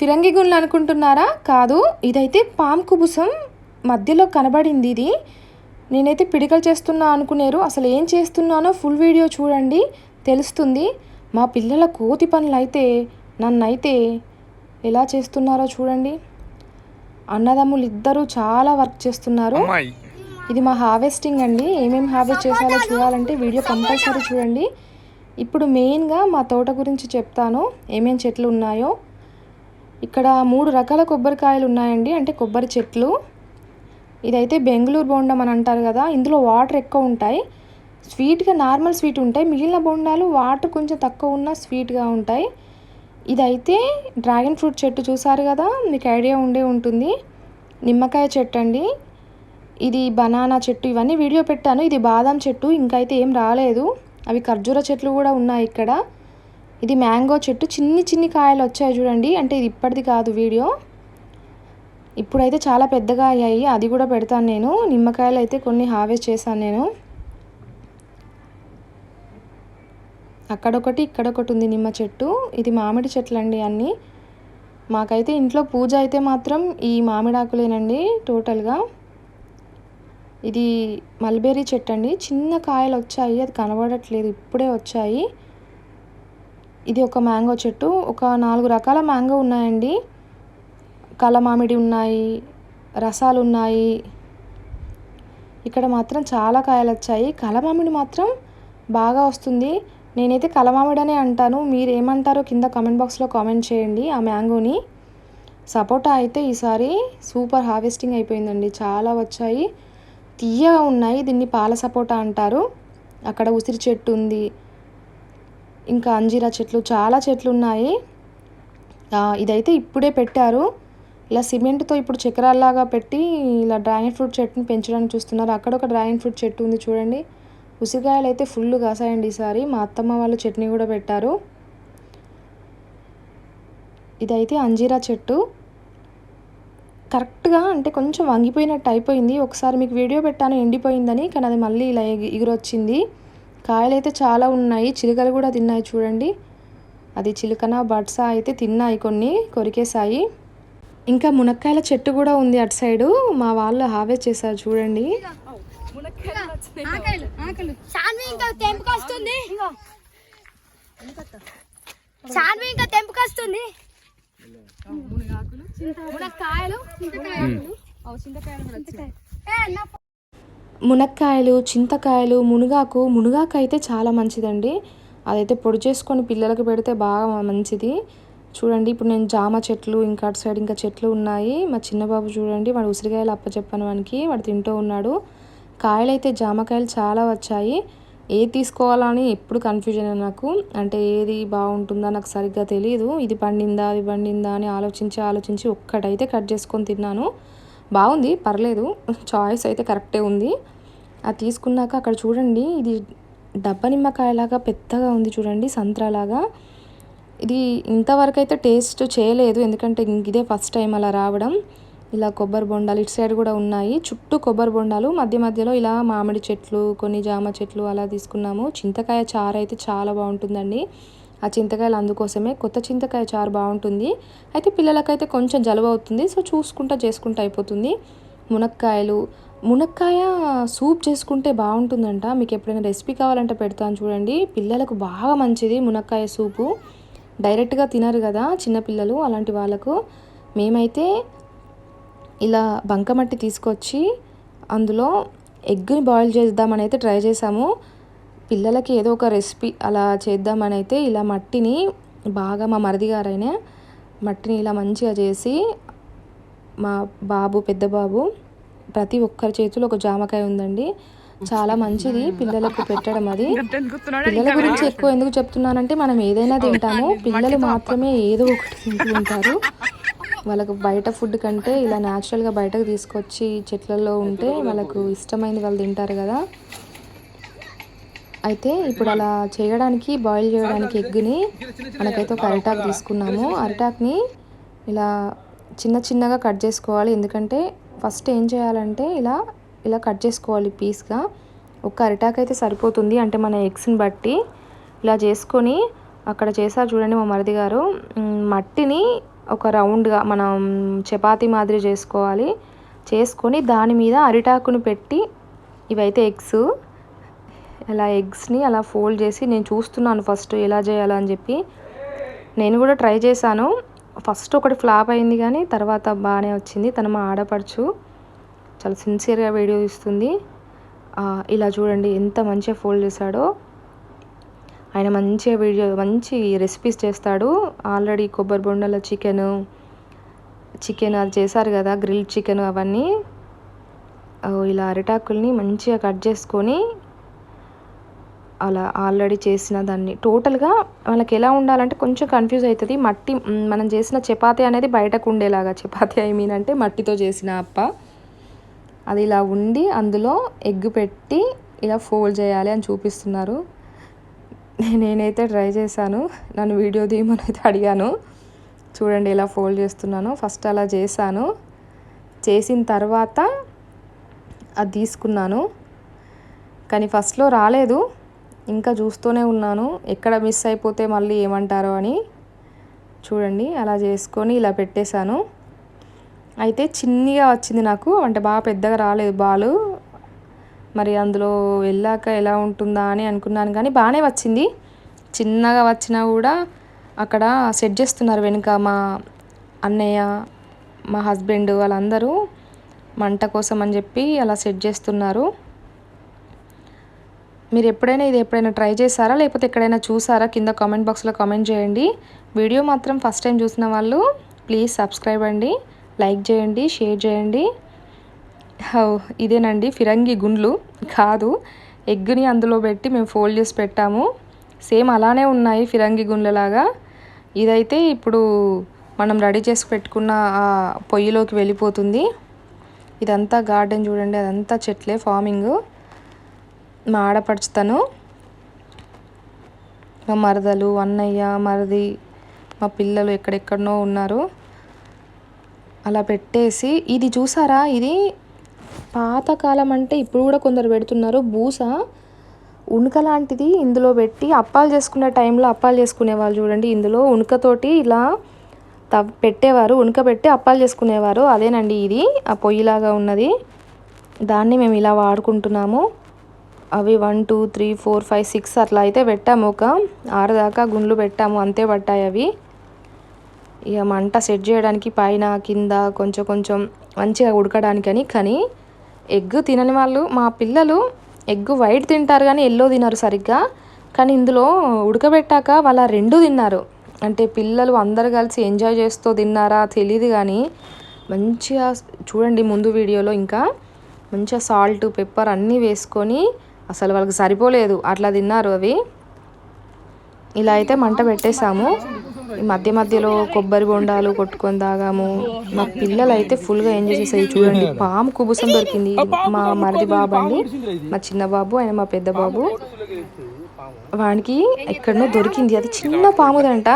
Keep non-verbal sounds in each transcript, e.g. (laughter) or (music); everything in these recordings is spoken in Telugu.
ఫిరంగి గుండ్లు అనుకుంటున్నారా? కాదు ఇదైతే పామ్ కుబుసం మధ్యలో కనబడింది ఇది. నేనైతే పిడికలు చేస్తున్నా అనుకునేరు. అసలు ఏం చేస్తున్నానో ఫుల్ వీడియో చూడండి తెలుస్తుంది. మా పిల్లల కోతి పనులు అయితే నన్నైతే ఎలా చేస్తున్నారో చూడండి. అన్నదమ్ములు ఇద్దరు చాలా వర్క్ చేస్తున్నారు. ఇది మా హార్వెస్టింగ్ అండి. ఏమేమి హార్వెస్ట్ చేసాలో చూడాలంటే వీడియో కంపల్సరీ చూడండి. ఇప్పుడు మెయిన్గా మా తోట గురించి చెప్తాను. ఏమేం చెట్లు ఉన్నాయో ఇక్కడ మూడు రకాల కొబ్బరికాయలు ఉన్నాయండి. అంటే కొబ్బరి చెట్లు. ఇదైతే బెంగళూరు బోండం అని అంటారు కదా. ఇందులో వాటర్ ఎక్కువ ఉంటాయి. స్వీట్గా నార్మల్ స్వీట్ ఉంటాయి. మిగిలిన బోండాలు వాటర్ కొంచెం తక్కువ ఉన్న స్వీట్గా ఉంటాయి. ఇదైతే డ్రాగన్ ఫ్రూట్ చెట్టు చూసారు కదా? మీకు ఐడియా ఉండే ఉంటుంది. నిమ్మకాయ చెట్టు అండి. ఇది బనానా చెట్టు. ఇవన్నీ వీడియో పెట్టాను. ఇది బాదం చెట్టు. ఇంకైతే ఏం రాలేదు. అవి ఖర్జూర చెట్లు కూడా ఉన్నాయి ఇక్కడ. ఇది మ్యాంగో చెట్టు. చిన్ని చిన్ని కాయలు వచ్చాయి చూడండి. అంటే ఇది ఇప్పటిది కాదు వీడియో. ఇప్పుడైతే చాలా పెద్దగా అయ్యాయి. అది కూడా పెడతాను నేను. నిమ్మకాయలు అయితే కొన్ని హార్వెస్ట్ చేశాను నేను. అక్కడొకటి ఇక్కడొకటి ఉంది నిమ్మ చెట్టు. ఇది మామిడి చెట్లు అండి అన్నీ. మాకైతే ఇంట్లో పూజ అయితే మాత్రం ఈ మామిడాకులేనండి టోటల్గా. ఇది మల్బెర్రీ చెట్టు అండి చిన్న కాయలు వచ్చాయి. అది కనబడట్లేదు. ఇప్పుడే వచ్చాయి. ఇది ఒక మ్యాంగో చెట్టు. ఒక నాలుగు రకాల మ్యాంగో ఉన్నాయండి. కల మామిడి ఉన్నాయి రసాలు ఉన్నాయి. ఇక్కడ మాత్రం చాలా కాయలు వచ్చాయి. కలమామిడి మాత్రం బాగా వస్తుంది. నేనైతే కలమామిడి అనే అంటాను. మీరు ఏమంటారో కింద కామెంట్ బాక్స్లో కామెంట్ చేయండి ఆ మ్యాంగోని. సపోటా అయితే ఈసారి సూపర్ హార్వెస్టింగ్ అయిపోయిందండి. చాలా వచ్చాయి. తీయగా ఉన్నాయి. దీన్ని పాల సపోటా అంటారు. అక్కడ ఉసిరి చెట్టు ఉంది. ఇంకా అంజీరా చెట్లు చాలా చెట్లు ఉన్నాయి ఇదైతే ఇప్పుడే పెట్టారు. ఇలా సిమెంట్తో ఇప్పుడు చక్రాల్లాగా పెట్టి ఇలా డ్రాగన్ ఫ్రూట్ చెట్టుని పెంచడానికి చూస్తున్నారు. అక్కడ ఒక డ్రాగన్ ఫ్రూట్ చెట్టు ఉంది చూడండి. ఉసిరికాయలు అయితే ఫుల్ కాసాయండి ఈసారి. మా అత్తమ్మ వాళ్ళు చట్నీ కూడా పెట్టారు. ఇదైతే అంజీరా చెట్టు. కరెక్ట్గా అంటే కొంచెం వంగిపోయినట్టు అయిపోయింది. ఒకసారి మీకు వీడియో పెట్టాను ఎండిపోయిందని కానీ అది మళ్ళీ ఇలా ఎగురొచ్చింది. కాయలు అయితే చాలా ఉన్నాయి. చిలుకలు కూడా తిన్నాయి చూడండి. అది చిలుకన బట్సా అయితే తిన్నాయి కొన్ని కొరికేసాయి ఇంకా మునక్కాయల చెట్టు కూడా ఉంది అటు సైడు. మా వాళ్ళు హార్వెస్ట్ చేశారు చూడండి. ఇంకా తెంపుకొస్తుంది మునక్కాయలు చింతకాయలు మునగాకు మునగాకు అయితే చాలా మంచిదండి. అదైతే పొడి చేసుకొని పిల్లలకు పెడితే బాగా మంచిది. చూడండి ఇప్పుడు నేను జామ చెట్లు ఇంకా అటు సైడ్ ఇంకా చెట్లు ఉన్నాయి. మా చిన్న బాబు చూడండి వాడు ఉసిరికాయలు అప్పచెప్పాను వానికి వాడు తింటూ ఉన్నాడు. కాయలు అయితే జామకాయలు చాలా వచ్చాయి. ఏది తీసుకోవాలని ఎప్పుడు కన్ఫ్యూజన్ నాకు. అంటే ఏది బాగుంటుందా నాకు సరిగ్గా తెలియదు ఇది పండిందా అది పండిందా అని ఆలోచించి ఆలోచించి ఒక్కటైతే కట్ చేసుకొని తిన్నాను. బాగుంది పర్లేదు. చాయిస్ అయితే కరెక్టే ఉంది. అది తీసుకున్నాక అక్కడ చూడండి ఇది డబ్బ నిమ్మకాయలాగా పెద్దగా ఉంది చూడండి సంత్రాలాగా. ఇది ఇంతవరకు అయితే టేస్ట్ చేయలేదు ఎందుకంటే ఇదే ఫస్ట్ టైం అలా రావడం. ఇలా కొబ్బరి బొండాలు ఇటు సైడ్ కూడా ఉన్నాయి. చుట్టూ కొబ్బరి బొండాలు మధ్య మధ్యలో ఇలా మామిడి చెట్లు కొన్ని జామ చెట్లు అలా తీసుకున్నాము. చింతకాయ చారు అయితే చాలా బాగుంటుందండి. ఆ చింతకాయలు అందుకోసమే కొత్త చింతకాయ చారు బాగుంటుంది. అయితే పిల్లలకైతే కొంచెం జలుబు అవుతుంది. సో చూసుకుంటా చేసుకుంటా అయిపోతుంది. మునక్కాయలు మునక్కాయ సూప్ చేసుకుంటే బాగుంటుందంట. మీకు ఎప్పుడైనా రెసిపీ కావాలంటే పెడతాను చూడండి. పిల్లలకు బాగా మంచిది మునక్కాయ సూపు. డైరెక్ట్గా తినరు కదా చిన్నపిల్లలు అలాంటి వాళ్ళకు. మేమైతే ఇలా బంకమట్టి తీసుకొచ్చి అందులో ఎగ్ని బాయిల్ చేద్దామని అయితే ట్రై చేసాము. పిల్లలకి ఏదో ఒక రెసిపీ అలా చేద్దామని అయితే ఇలా మట్టిని బాగా మా మరిది గారైనా మట్టిని ఇలా మంచిగా చేసి మా బాబు పెద్ద బాబు ప్రతి ఒక్కరి చేతిలో ఒక జామకాయ ఉందండి. చాలా మంచిది పిల్లలకు పెట్టడం అది. పిల్లల గురించి ఎక్కువ ఎందుకు చెప్తున్నానంటే మనం ఏదైనా తింటాము పిల్లలు మాత్రమే ఏదో ఒకటి తింటూ ఉంటారు. వాళ్ళకు బయట ఫుడ్ కంటే ఇలా న్యాచురల్గా బయటకు తీసుకొచ్చి చెట్లలో ఉంటే వాళ్ళకు ఇష్టమైంది వాళ్ళు తింటారు కదా. అయితే ఇప్పుడు అలా చేయడానికి బాయిల్ చేయడానికి ఎగ్ని మనకైతే ఒక అరిటాక్ తీసుకున్నాము. అరిటాక్ని ఇలా చిన్న చిన్నగా కట్ చేసుకోవాలి. ఎందుకంటే ఫస్ట్ ఏం చేయాలంటే ఇలా ఇలా కట్ చేసుకోవాలి పీస్గా. ఒక అరిటాక్ అయితే సరిపోతుంది. అంటే మన ఎగ్స్ని బట్టి ఇలా చేసుకొని అక్కడ చేశారు చూడండి మా మరిది గారు. మట్టిని ఒక రౌండ్గా మనం చపాతి మాదిరి చేసుకోవాలి. చేసుకొని దాని మీద అరిటాకును పెట్టి ఇవైతే ఎగ్స్ ఇలా ఎగ్స్ని అలా ఫోల్డ్ చేసి నేను చూస్తున్నాను ఫస్ట్ ఎలా చేయాలని చెప్పి. నేను కూడా ట్రై చేశాను. ఫస్ట్ ఒకటి ఫ్లాప్ అయింది కానీ తర్వాత బాగానే వచ్చింది. తను మా ఆడపడుచు చాలా సిన్సియర్గా వీడియో ఇస్తుంది ఇలా చూడండి ఎంత మంచిగా ఫోల్డ్ చేశాడో. ఆయన మంచిగా వీడియో మంచి రెసిపీస్ చేస్తాడు. ఆల్రెడీ కొబ్బరి బొండల చికెన్ చికెన్ అది చేశారు కదా గ్రిల్ చికెన్ అవన్నీ. ఇలా అరిటాకుల్ని మంచిగా కట్ చేసుకొని అలా ఆల్రెడీ చేసిన దాన్ని. టోటల్గా వాళ్ళకి ఎలా ఉండాలంటే కొంచెం కన్ఫ్యూజ్ అవుతుంది. మట్టి మనం చేసిన చపాతీ అనేది బయటకు ఉండేలాగా. చపాతీ ఐ మీన్ అంటే మట్టితో చేసిన అప్ప. అది ఇలా ఉండి అందులో ఎగ్ పెట్టి ఇలా ఫోల్డ్ చేయాలి అని చూపిస్తున్నారు. నేనైతే ట్రై చేశాను. నన్ను వీడియో తీయమని అయితే అడిగాను. చూడండి ఎలా ఫోల్డ్ చేస్తున్నాను. ఫస్ట్ అలా చేశాను. చేసిన తర్వాత అది తీసుకున్నాను. కానీ ఫస్ట్లో రాలేదు. ఇంకా చూస్తూనే ఉన్నాను. ఎక్కడ మిస్ అయిపోతే మళ్ళీ ఏమంటారో అని చూడండి. అలా చేసుకొని ఇలా పెట్టేశాను. అయితే చిన్నగా వచ్చింది నాకు. అంటే బాగా పెద్దగా రాలేదు బాలు. మరి అందులో వెళ్ళాక ఎలా ఉంటుందా అని అనుకున్నాను కానీ బాగానే వచ్చింది. చిన్నగా వచ్చినా కూడా అక్కడ సెట్ చేస్తున్నారు వెనుక మా అన్నయ్య మా హస్బెండ్ వాళ్ళందరూ మంట కోసం అని చెప్పి అలా సెట్ చేస్తున్నారు. మీరు ఎప్పుడైనా ఇది ఎప్పుడైనా ట్రై చేశారా? లేకపోతే ఎక్కడైనా చూసారా? కింద కామెంట్ బాక్స్లో కామెంట్ చేయండి. వీడియో మాత్రం ఫస్ట్ టైం చూసిన వాళ్ళు ప్లీజ్ సబ్స్క్రైబ్ అండి లైక్ చేయండి షేర్ చేయండి. ఇదేనండి ఫిరంగి గుండ్లు. కాదు ఎగ్ని అందులో పెట్టి మేము ఫోల్డ్ చేసి పెట్టాము. సేమ్ అలానే ఉన్నాయి ఫిరంగి గుండ్లలాగా. ఇదైతే ఇప్పుడు మనం రెడీ చేసి పెట్టుకున్న ఆ పొయ్యిలోకి వెళ్ళిపోతుంది. ఇదంతా గార్డెన్ చూడండి అదంతా చెట్లే ఫార్మింగ్. మా ఆడపడుచుతాను. మా మరదలు అన్నయ్య మరది మా పిల్లలు ఎక్కడెక్కడనో ఉన్నారు. అలా పెట్టేసి ఇది చూసారా? ఇది పాతకాలం అంటే ఇప్పుడు కూడా కొందరు పెడుతున్నారు. బూస ఉణుక లాంటిది ఇందులో పెట్టి అప్పాలు చేసుకునే టైంలో అప్పాలు చేసుకునే వాళ్ళు చూడండి. ఇందులో ఉణుకతోటి ఇలా తవ్ పెట్టేవారు. ఉణుక పెట్టి అప్పాలు చేసుకునేవారు. అదేనండి ఇది. ఆ పొయ్యిలాగా ఉన్నది. దాన్ని మేము ఇలా వాడుకుంటున్నాము. అవి one two three four five six అట్లా అయితే పెట్టాము. ఒక ఆరు దాకా గుండ్లు పెట్టాము. అంతే పట్టాయి అవి. ఇక మంట సెట్ చేయడానికి పైన కింద కొంచెం కొంచెం మంచిగా ఉడకడానికని. కానీ ఎగ్ తినని వాళ్ళు మా పిల్లలు ఎగ్ వైట్ తింటారు కానీ ఎల్లో తినరు సరిగ్గా. కానీ ఇందులో ఉడకబెట్టాక వాళ్ళ రెండు తిన్నారు. అంటే పిల్లలు అందరు కలిసి ఎంజాయ్ చేస్తూ తిన్నారా తెలియదు కానీ మంచిగా చూడండి ముందు వీడియోలో ఇంకా మంచిగా సాల్ట్ పెప్పర్ అన్నీ వేసుకొని అసలు వాళ్ళకి సరిపోలేదు. అట్లా తిన్నారు అవి. ఇలా అయితే మంట పెట్టేశాము. ఈ మధ్య మధ్యలో కొబ్బరి బొండాలు కొట్టుకొని తాగాము. మా పిల్లలు అయితే ఫుల్గా ఎంజాయ్ చేసేది చూడండి పాము కుబుసం దొరికింది. మా మరిది బాబు అండి మా చిన్న బాబు ఆయన మా పెద్ద బాబు. వానికి ఎక్కడనో దొరికింది. అది చిన్న పాముదంట.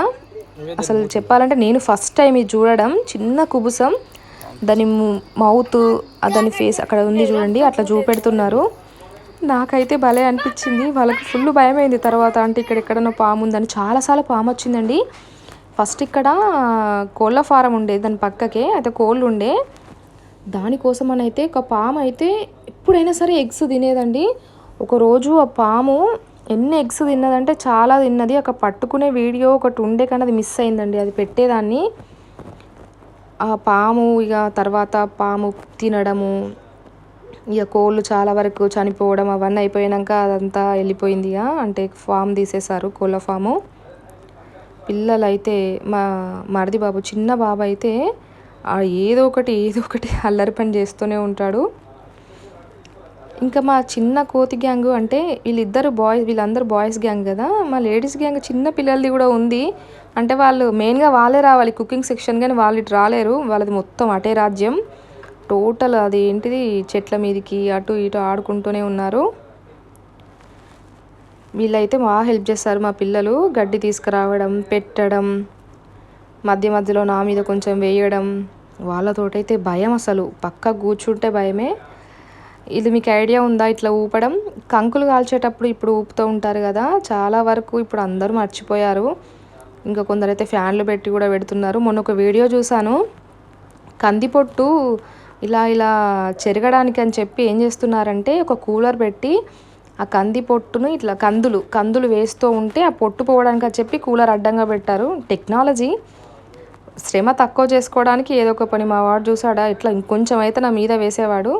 అసలు చెప్పాలంటే నేను ఫస్ట్ టైం ఇది చూడడం. చిన్న కుబుసం. దాని మౌత్ దాని ఫేస్ అక్కడ ఉంది చూడండి. అట్లా చూపెడుతున్నారు. నాకైతే భలే అనిపించింది. వాళ్ళకి ఫుల్ భయమైంది. తర్వాత అంటే ఇక్కడ ఎక్కడన్నా పాము ఉందని చాలాసార్లు పాము వచ్చిందండి. ఫస్ట్ ఇక్కడ కోళ్ళ ఫారం ఉండే దాని పక్కకే అయితే కోళ్ళు ఉండే. దానికోసం అని అయితే ఒక పాము అయితే ఎప్పుడైనా సరే ఎగ్స్ తినేదండి. ఒకరోజు ఆ పాము ఎన్ని ఎగ్స్ తిన్నదంటే చాలా తిన్నది. ఒక పట్టుకునే వీడియో ఒకటి ఉండే కానీ అది మిస్ అయిందండి. అది పెట్టేదాన్ని. ఆ పాము ఇక తర్వాత పాము తినడము ఇక కోళ్ళు చాలా వరకు చనిపోవడం అవన్నీ అయిపోయాక అదంతా వెళ్ళిపోయింది ఇక. అంటే ఫామ్ తీసేశారు కోళ్ళ ఫాము. పిల్లలైతే మా మరిది బాబు చిన్న బాబు అయితే ఏదో ఒకటి ఏదో ఒకటి అల్లరి పని చేస్తూనే ఉంటాడు. ఇంకా మా చిన్న కోతి గ్యాంగ్ అంటే వీళ్ళిద్దరు బాయ్స్ వీళ్ళందరూ బాయ్స్ గ్యాంగ్ కదా. మా లేడీస్ గ్యాంగ్ చిన్న పిల్లలది కూడా ఉంది. అంటే వాళ్ళు మెయిన్గా వాళ్ళే రావాలి కుకింగ్ సెక్షన్ కానీ వాళ్ళు ఇటు రాలేరు. వాళ్ళది మొత్తం అటే రాజ్యం. టోటల్ అది ఏంటిది? చెట్ల మీదకి అటు ఇటు ఆడుకుంటూనే ఉన్నారు. వీళ్ళైతే బాగా హెల్ప్ చేస్తారు మా పిల్లలు. గడ్డి తీసుకురావడం పెట్టడం మధ్య మధ్యలో నా మీద కొంచెం వేయడం. వాళ్ళతోటైతే భయం అసలు. పక్క కూర్చుంటే భయమే. ఇది మీకు ఐడియా ఉందా ఇట్లా ఊపడం? కంకులు కాల్చేటప్పుడు ఇప్పుడు ఊపుతూ ఉంటారు కదా చాలా వరకు ఇప్పుడు అందరూ మర్చిపోయారు. ఇంకా కొందరైతే ఫ్యాన్లు పెట్టి కూడా పెడుతున్నారు. మొన్న ఒక వీడియో చూశాను. కందిపొట్టు ఇలా ఇలా చెరగడానికి అని చెప్పి ఏం చేస్తున్నారంటే ఒక కూలర్ పెట్టి ఆ కంది పొట్టును ఇట్లా కందులు కందులు వేస్తూ ఉంటే ఆ పొట్టు పోవడానికి అని చెప్పి కూలర్ అడ్డంగా పెట్టారు. టెక్నాలజీ శ్రమ తక్కువ చేసుకోవడానికి ఏదో ఒక పని. మా వాడు చూసాడా ఇట్లా ఇంకొంచెం అయితే నా మీద వేసేవాడు.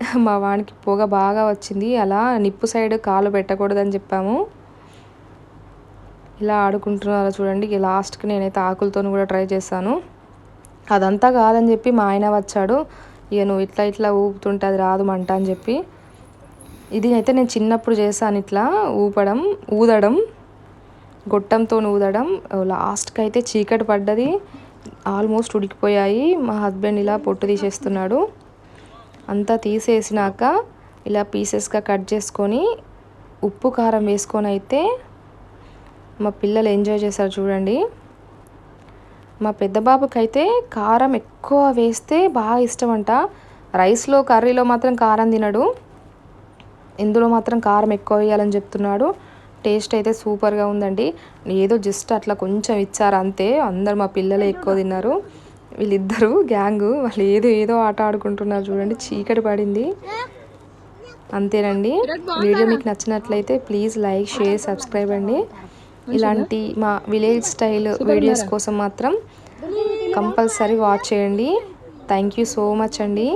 (laughs) మా వాడికి పొగ బాగా వచ్చింది. అలా నిప్పు సైడ్ కాలు పెట్టకూడదని చెప్పాము. ఇలా ఆడుకుంటున్నారో చూడండి. ఇక లాస్ట్కి నేనైతే ఆకులతో కూడా ట్రై చేశాను. అదంతా కాదని చెప్పి మా ఆయన వచ్చాడు. ఇక నువ్వు ఇట్లా ఇట్లా ఊపుతుంటే అది రాదు మంట అని చెప్పి. ఇది అయితే నేను చిన్నప్పుడు చేశాను ఇట్లా ఊపడం ఊదడం గొట్టంతో ఊదడం. లాస్ట్కి అయితే చీకటి పడ్డది. ఆల్మోస్ట్ ఉడికిపోయాయి. మా హస్బెండ్ ఇలా పొట్టు తీసేస్తున్నాడు. అంతా తీసేసినాక ఇలా పీసెస్గా కట్ చేసుకొని ఉప్పు కారం వేసుకొని అయితే మా పిల్లలు ఎంజాయ్ చేశారు చూడండి. మా పెద్ద బాబుకైతే కారం ఎక్కువ వేస్తే బాగా ఇష్టం అంట రైస్లో కర్రీలో మాత్రం కారం తినడు. ఇందులో మాత్రం కారం ఎక్కువ వేయాలని చెప్తున్నాడు. టేస్ట్ అయితే సూపర్గా ఉందండి. ఏదో జస్ట్ అట్లా కొంచెం ఇచ్చారు అంతే. అందరు మా పిల్లలే ఎక్కువ తిన్నారు. వీళ్ళిద్దరూ గ్యాంగు. వాళ్ళు ఏదో ఏదో ఆట ఆడుకుంటున్నారు చూడండి. చీకటి పడింది. అంతేనండి. వీడియో మీకు నచ్చినట్లయితే ప్లీజ్ లైక్ షేర్ సబ్స్క్రైబ్ అండి. ఇలాంటి మా విలేజ్ స్టైల్ వీడియోస్ కోసం మాత్రం కంపల్సరీ వాచ్ చేయండి. థ్యాంక్ యూ సో మచ్ అండి.